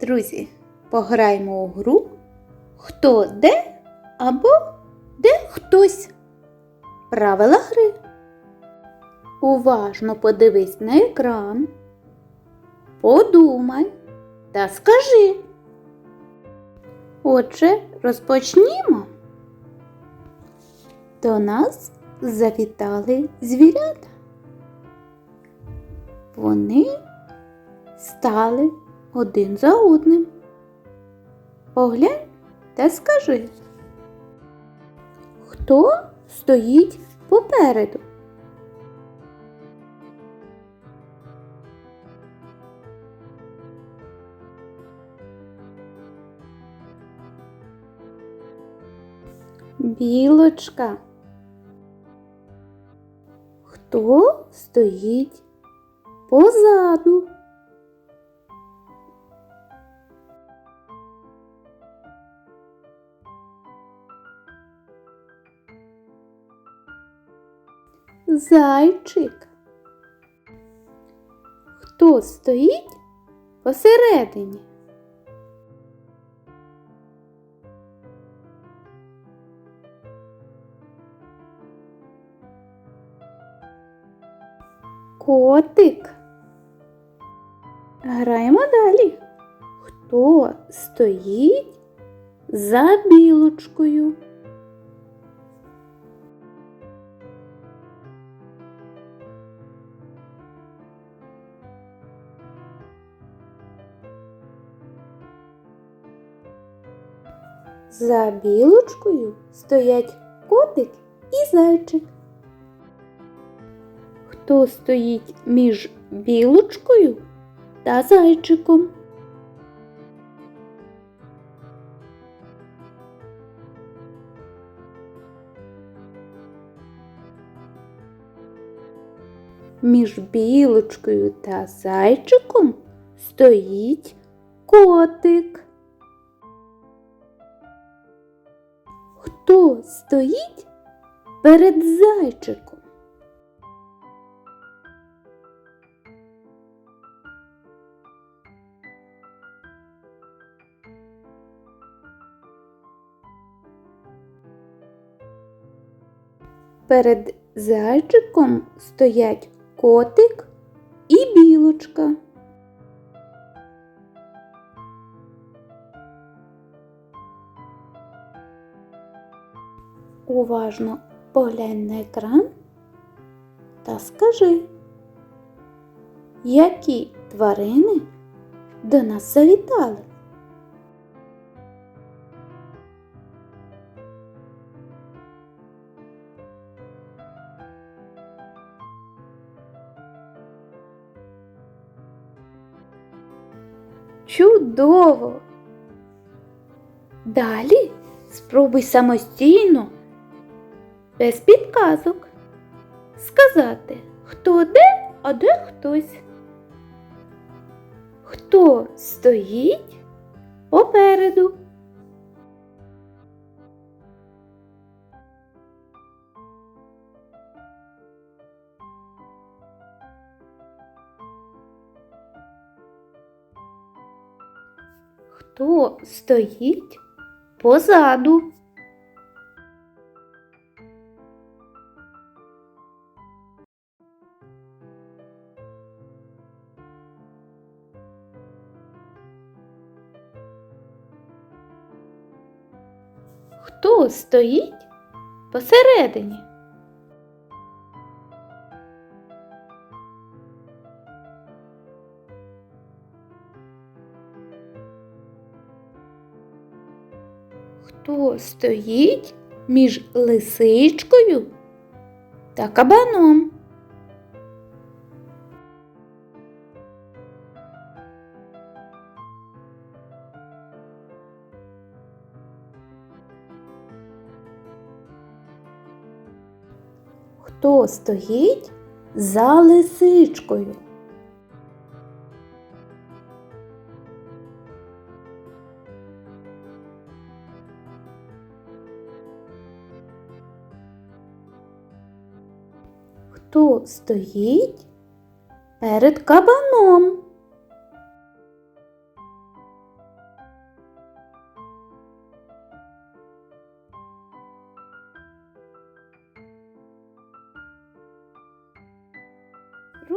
друзі! Пограємо у гру Хто де або де хтось. Правила гри. Уважно подивись на екран. Подумай та скажи. Отже, розпочнімо. До нас завітали звірята. Вони стали один за одним. Поглянь та скажи, хто стоїть попереду? Білочка. Хто стоїть позаду? Зайчик. Хто стоїть посередині? Котик. Граємо далі. Хто стоїть за білочкою? За білочкою стоять котик і зайчик. Хто стоїть між білочкою та зайчиком? Між білочкою та зайчиком стоїть котик. Хто стоїть перед зайчиком? Перед зайчиком стоять котик і білочка. Уважно поглянь на екран та скажи, які тварини до нас завітали? Чудово! Далі спробуй самостійно, без підказок, сказати, хто де, а де хтось. Хто стоїть попереду? Хто стоїть позаду? Хто стоїть посередині? Хто стоїть між лисичкою та кабаном? Хто стоїть за лисичкою? Хто стоїть перед кабаном?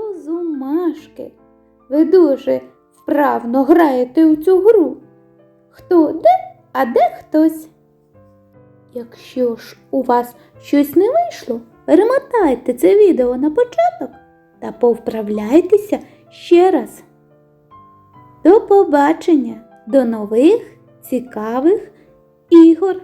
Розумашки. Ви дуже вправно граєте у цю гру. Хто де, а де хтось. Якщо ж у вас щось не вийшло, перемотайте це відео на початок та повправляйтеся ще раз. До побачення, до нових цікавих ігор!